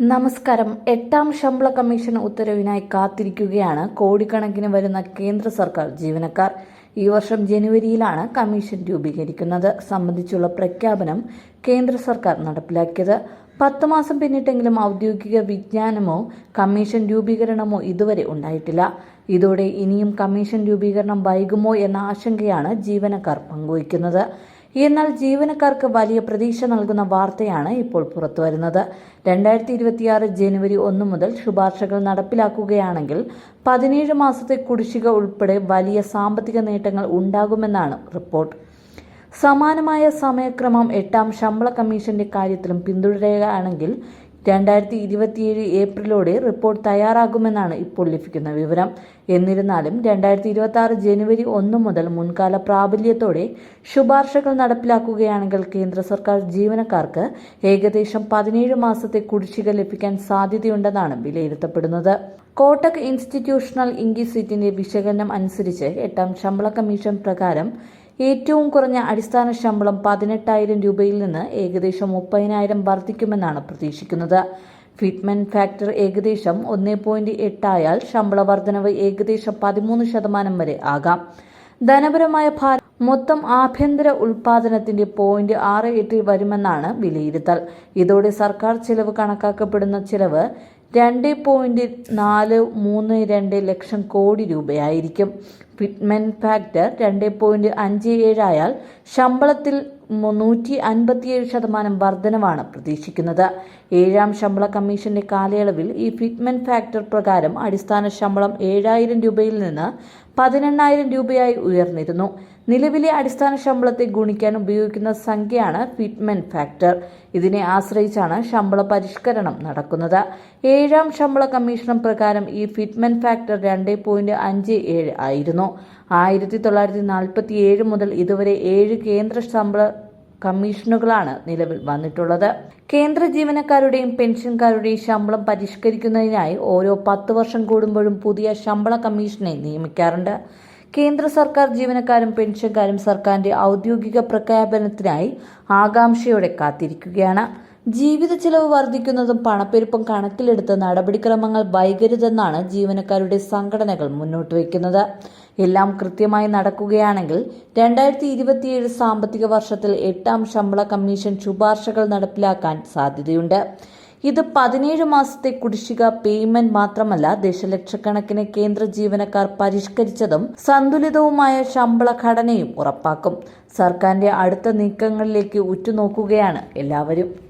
നമസ്കാരം. എട്ടാം ശമ്പള കമ്മീഷൻ ഉത്തരവിനായി കാത്തിരിക്കുകയാണ് കോടിക്കണക്കിന് വരുന്ന കേന്ദ്ര സർക്കാർ ജീവനക്കാർ. ഈ വർഷം ജനുവരിയിലാണ് കമ്മീഷൻ രൂപീകരിക്കുന്നത്. സംബന്ധിച്ചുള്ള പ്രഖ്യാപനം കേന്ദ്ര സർക്കാർ നടപ്പിലാക്കിയത്. പത്ത് മാസം പിന്നിട്ടെങ്കിലും ഔദ്യോഗിക വിജ്ഞാനമോ കമ്മീഷൻ രൂപീകരണമോ ഇതുവരെ ഉണ്ടായിട്ടില്ല. ഇതോടെ ഇനിയും കമ്മീഷൻ രൂപീകരണം വൈകുമോ എന്ന ആശങ്കയാണ് ജീവനക്കാർ പങ്കുവയ്ക്കുന്നത്. എന്നാൽ ജീവനക്കാർക്ക് വലിയ പ്രതീക്ഷ നൽകുന്ന വാർത്തയാണ് ഇപ്പോൾ പുറത്തുവരുന്നത്. രണ്ടായിരത്തി ഇരുപത്തിയാറ് ജനുവരി ഒന്ന് മുതൽ ശുപാർശകൾ നടപ്പിലാക്കുകയാണെങ്കിൽ പതിനേഴ് മാസത്തെ കുടിശ്ശിക ഉൾപ്പെടെ വലിയ സാമ്പത്തിക നേട്ടങ്ങൾ ഉണ്ടാകുമെന്നാണ് റിപ്പോർട്ട്. സമാനമായ സമയക്രമം എട്ടാം ശമ്പള കമ്മീഷന്റെ കാര്യത്തിലും പിന്തുടരുകയാണെങ്കിൽ രണ്ടായിരത്തി ഇരുപത്തിയേഴ് ഏപ്രിലോടെ റിപ്പോർട്ട് തയ്യാറാകുമെന്നാണ് ഇപ്പോൾ ലഭിക്കുന്ന വിവരം. എന്നിരുന്നാലും രണ്ടായിരത്തി ഇരുപത്തി ആറ് ജനുവരി ഒന്ന് മുതൽ മുൻകാല പ്രാബല്യത്തോടെ ശുപാർശകൾ നടപ്പിലാക്കുകയാണെങ്കിൽ കേന്ദ്ര സർക്കാർ ജീവനക്കാർക്ക് ഏകദേശം പതിനേഴ് മാസത്തെ കുടിശ്ശിക ലഭിക്കാൻ സാധ്യതയുണ്ടെന്നാണ് വിലയിരുത്തപ്പെടുന്നത്. കോട്ടക് ഇൻസ്റ്റിറ്റ്യൂഷണൽ ഇൻക്വിസിറ്റിന്റെ വിശകലനം അനുസരിച്ച് എട്ടാം ശമ്പള കമ്മീഷൻ പ്രകാരം ഏറ്റവും കുറഞ്ഞ അടിസ്ഥാന ശമ്പളം പതിനെട്ടായിരം രൂപയിൽ നിന്ന് ഏകദേശം മുപ്പതിനായിരം വർദ്ധിക്കുമെന്നാണ് പ്രതീക്ഷിക്കുന്നത്. ഫിറ്റ്മെന്റ് ഫാക്ടർ ഏകദേശം ഒന്നേ പോയിന്റ് എട്ടായാൽ ശമ്പള വർധനവ് ഏകദേശം പതിമൂന്ന് ശതമാനം വരെ ആകാം. ധനപരമായ ഭാരം മൊത്തം ആഭ്യന്തര ഉൽപാദനത്തിന്റെ പോയിന്റ് ആറ് എട്ടിൽ വരുമെന്നാണ് വിലയിരുത്തൽ. ഇതോടെ സർക്കാർ ചെലവ് കണക്കാക്കപ്പെടുന്ന ചിലവ് രണ്ട് പോയിന്റ് നാല് മൂന്ന് രണ്ട് ലക്ഷം കോടി രൂപയായിരിക്കും. ഫിറ്റ്മെൻ ഫാക്ടർ രണ്ട് പോയിന്റ് അഞ്ച് ഏഴായാൽ ശമ്പളത്തിൽ നൂറ്റി അൻപത്തിയേഴ് ശതമാനം വർധനവാണ് പ്രതീക്ഷിക്കുന്നത്. ഏഴാം ശമ്പള കമ്മീഷന്റെ കാലയളവിൽ ഈ ഫിറ്റ്മെന്റ് ഫാക്ടർ പ്രകാരം അടിസ്ഥാന ശമ്പളം ഏഴായിരം രൂപയിൽ നിന്ന് പതിനെണ്ണായിരം രൂപയായി ഉയർന്നിരുന്നു. നിലവിലെ അടിസ്ഥാന ശമ്പളത്തെ ഗുണിക്കാൻ ഉപയോഗിക്കുന്ന സംഖ്യയാണ് ഫിറ്റ്മെന്റ് ഫാക്ടർ. ഇതിനെ ആശ്രയിച്ചാണ് ശമ്പള പരിഷ്കരണം നടക്കുന്നത്. ഏഴാം ശമ്പള കമ്മീഷൻ പ്രകാരം ഈ ഫിറ്റ്മെന്റ് ഫാക്ടർ രണ്ട് പോയിന്റ് അഞ്ച് ഏഴ് ആയിരുന്നു. ആയിരത്തി തൊള്ളായിരത്തി നാൽപ്പത്തി ഏഴ് മുതൽ ഇതുവരെ ഏഴ് കേന്ദ്ര ശമ്പള കമ്മീഷനുകളാണ് നിലവിൽ വന്നിട്ടുള്ളത്. കേന്ദ്ര ജീവനക്കാരുടെയും പെൻഷൻകാരുടെയും ശമ്പളം പരിഷ്കരിക്കുന്നതിനായി ഓരോ പത്ത് വർഷം കൂടുമ്പോഴും പുതിയ ശമ്പള കമ്മീഷനെ നിയമിക്കാറുണ്ട്. കേന്ദ്ര സർക്കാർ ജീവനക്കാരും പെൻഷൻകാരും സർക്കാരിന്റെ ഔദ്യോഗിക പ്രഖ്യാപനത്തിനായി ആകാംക്ഷയോടെ കാത്തിരിക്കുകയാണ്. ജീവിത ചെലവ് വർദ്ധിക്കുന്നതും പണപ്പെരുപ്പം കണക്കിലെടുത്ത് നടപടിക്രമങ്ങൾ വൈകരുതെന്നാണ് ജീവനക്കാരുടെ സംഘടനകൾ മുന്നോട്ട് വയ്ക്കുന്നത്. എല്ലാം കൃത്യമായി നടക്കുകയാണെങ്കിൽ രണ്ടായിരത്തി ഇരുപത്തിയേഴ് സാമ്പത്തിക വർഷത്തിൽ എട്ടാം ശമ്പള കമ്മീഷൻ ശുപാർശകൾ നടപ്പിലാക്കാൻ സാധ്യതയുണ്ട്. ഇത് പതിനേഴ് മാസത്തെ കുടിശ്ശിക പേയ്മെന്റ് മാത്രമല്ല ദശലക്ഷക്കണക്കിന് കേന്ദ്ര ജീവനക്കാർ പരിഷ്കരിച്ചതും സന്തുലിതവുമായ ശമ്പള ഘടനയും ഉറപ്പാക്കും. സർക്കാരിന്റെ അടുത്ത നീക്കങ്ങളിലേക്ക് ഉറ്റുനോക്കുകയാണ് എല്ലാവരും.